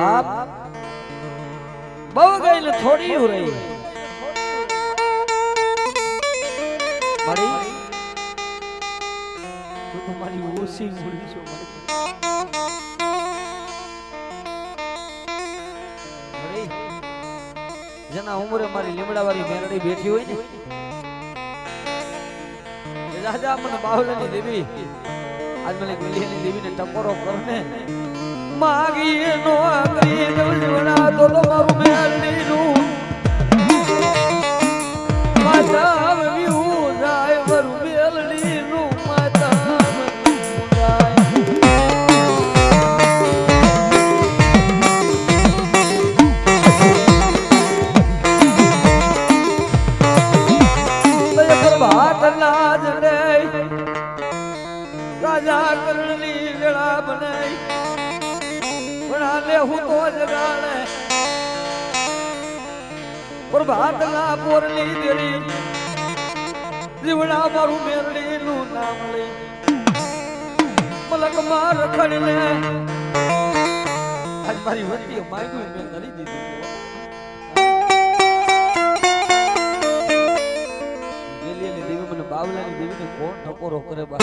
બાપ બહુ ગઈ ને થોડી રહી. જેના ઉંમરે મારી લીમડાવાળી મેરડી બેઠી હોય ને રાજા મને બાहुલાની દેવી, આજ મને ગલિયાની દેવીને ટકોરો કરને માગી નો કરી દવજવણા તો તમારું મેરડીનું પ્રભાત ના પોરલી દેરી. જીવડા મારું મેરડી નું નામ લઈ. મલકમાં રખડ લે આજ મારી વતી માંગ્યું મેં કરી દીધું. દેવી મને બાવલાની દેવીને કોણ ટકોરો કરે બા?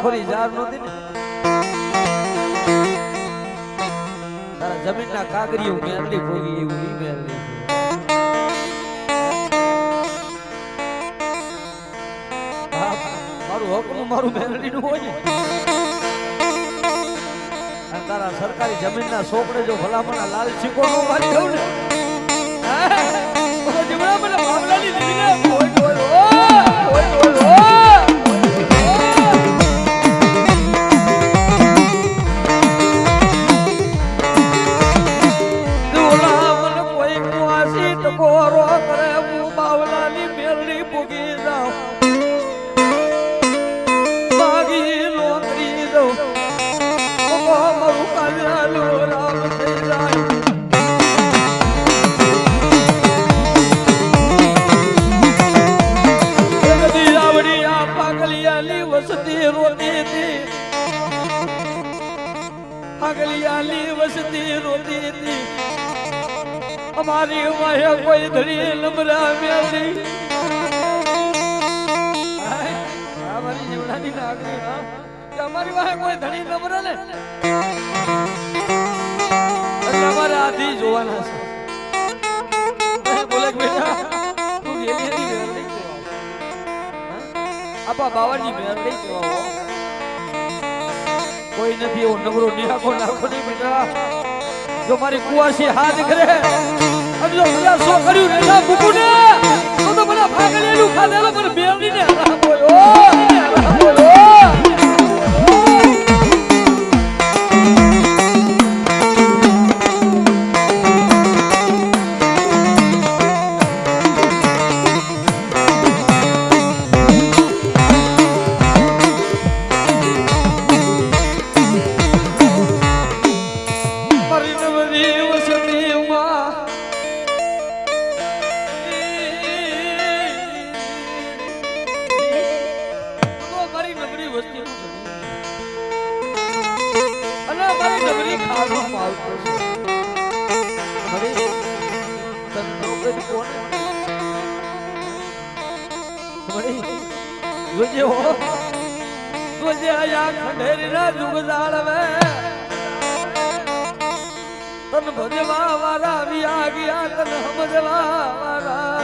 ખોરી જાર નહોતી ને? તારા કાગરી હું મેરડી ભોગી એવું ઈ. બાપ, મારું હકનું મારું મેરડીનું હોય તારા સરકારી જમીનના સોપડે જો ભલામણા લાલ નો મારી દઉં ને? જીવડા મને બાવલાની અમારી વાહે કોઈ ધરી લમરા મેળી અમારી જીવડાની નાગરી કે અમારી વાહે કોઈ ધણી નમરે ને? અમારે આધી જોવાના છે. બોલે બેટા. તું ગેલી હતી મેરડી કેવા આપા બાવાની મેરડી લઈ હો કોઈ નથી એવો નગરો નિહાકો નાખો નહીં બેટા. જો મારી કુવાસી હાથ કરે અને જો બધા સો કર્યું ના મૂકું ને તો તો મને ભાગલેલું ખાધેલું, પણ બેવડી ને બોલો બોલ્યો અને મારી નવરી ખાવાનું માવતર છે. મારી તને નોકરી જાળવે તન ભજવા વાળા વિયા ગયા તન સમજવા વાળા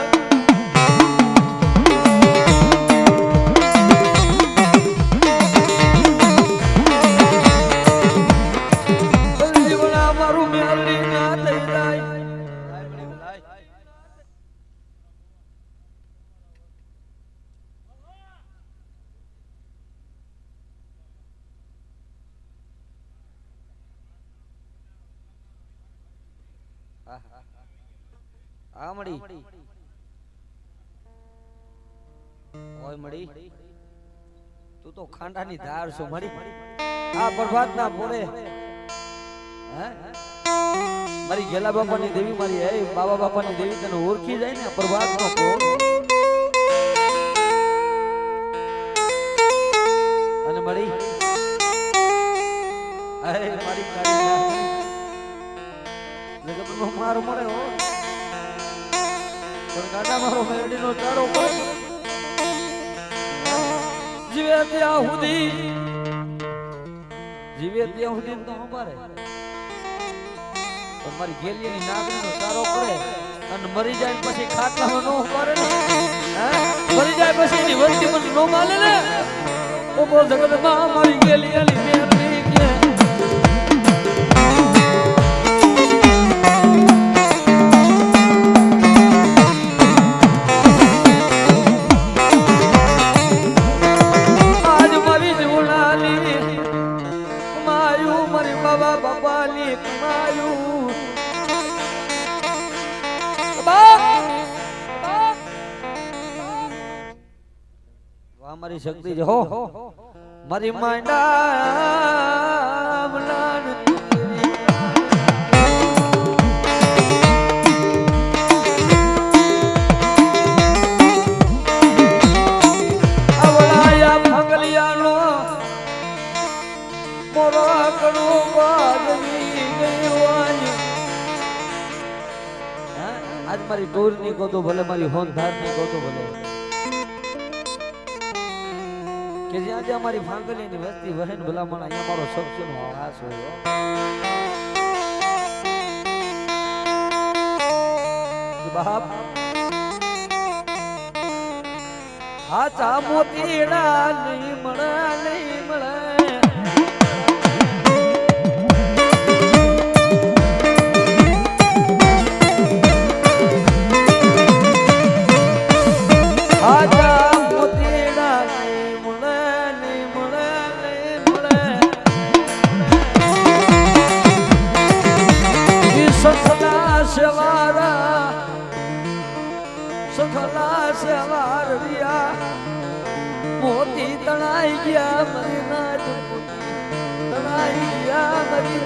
આ ઓય મડી તું તો ખાંડાની ધાર છો, મળી. આ પ્રભાત ના પોરે હે? મારી ગેલા બાપાની દેવી મારી, હે બાબા બાપાની દેવી, તને ઓળખી જાય ને પ્રભાત નો પોર પણ ગાડા મારો મેરડીનો ચારો પણ અને મરી જાય પછી ખાટલામાં નો ને. મરી જાય પછી એની વસ્તી મને નો માલે મારી ગેલી વાદવી જો મારી માંડા આજ મારી ટોરની ગોતો ભલે, મારી હોનધારની ગોતો ભલે. કે જે આજે અમારી ફાંગલીની વસ્તી વહેન ભલામણ અહીંયા મારો સબસો વાસ હોય બાપ કે ચા મોતીડા નહીં મળે નહીં મળે. સેવારા સખલા સેવાર રિયા મોતી તણાઈ ગયા મરી નાથ તણાઈ ગયા મરી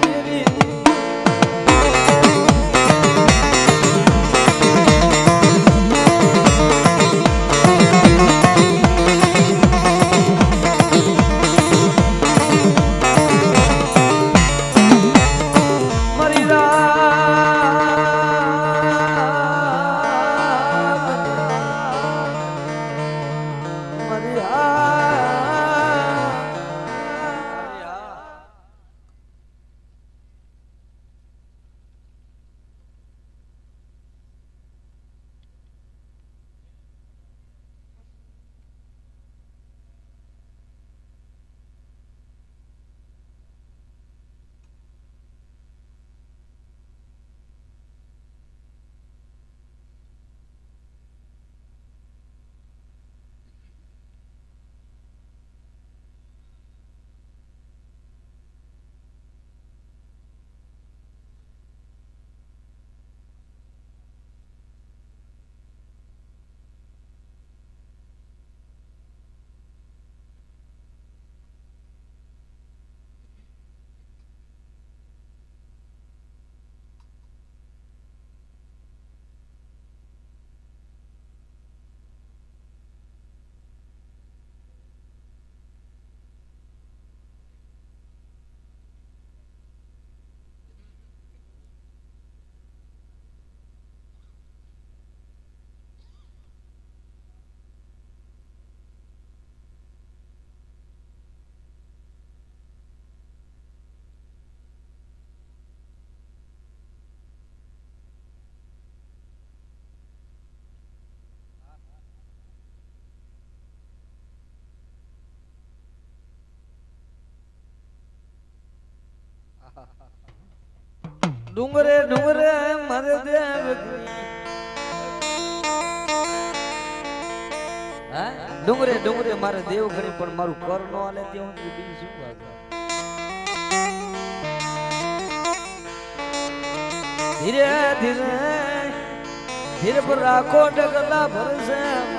ડુંગરે ડુંગરે મારે દેવ ડુંગરે ડુંગરે મારે દેવ ઘરે પણ મારું કર નો આલે તે હું બીજું શું વાત ધીરે ધીરે ધીરે પર રાખો ડગલા ભરશે.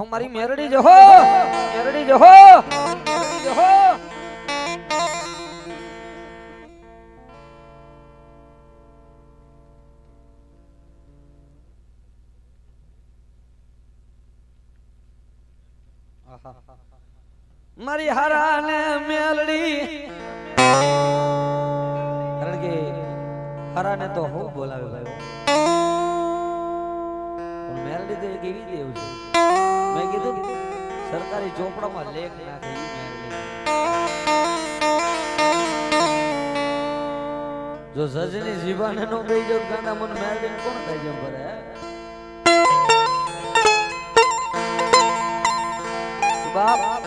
હું મારી મેરડી જહો મેરડી જહો મેરડી જહો. મારી હારા ને મેલડી. કારણ કે હારા ને તો હું બોલાવે ભાઈ મેલડી તો એક એવી દેવ છે. મેં કીધું, સરકારી ચોપડામાં લેખ નાખી જો સજની જીવાને નો ગઈ જો ગાંડા મને મેલડી કોણ થાય જેમ ભરે બાપ.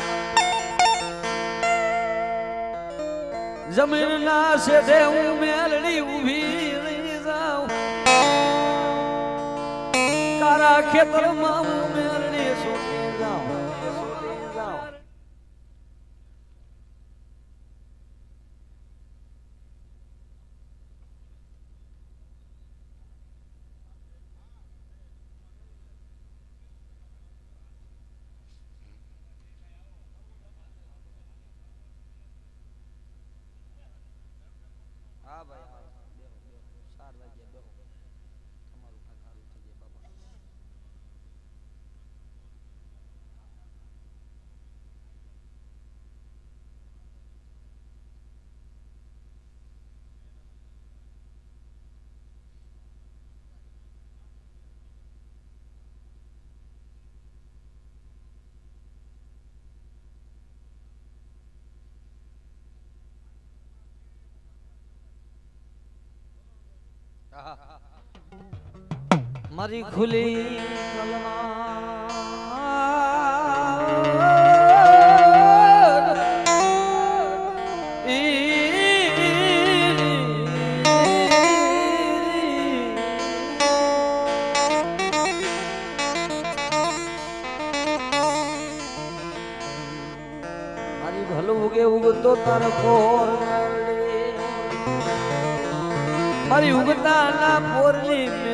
જમીન ના શેઠે હું મેલડી ઊભી રહી જાઉં. તારા ખેતરમાં હું મેલડી સોટી જાઉં સોટી જાઉં હા ભાઈ હા બેહો બેહો ચાર વાગ્યા બેહો તમારું કામ ચાલુ થઈ જાય બાબા મારી ખુલી મારી ભલું ઉગે ઉગતો તારકો. ના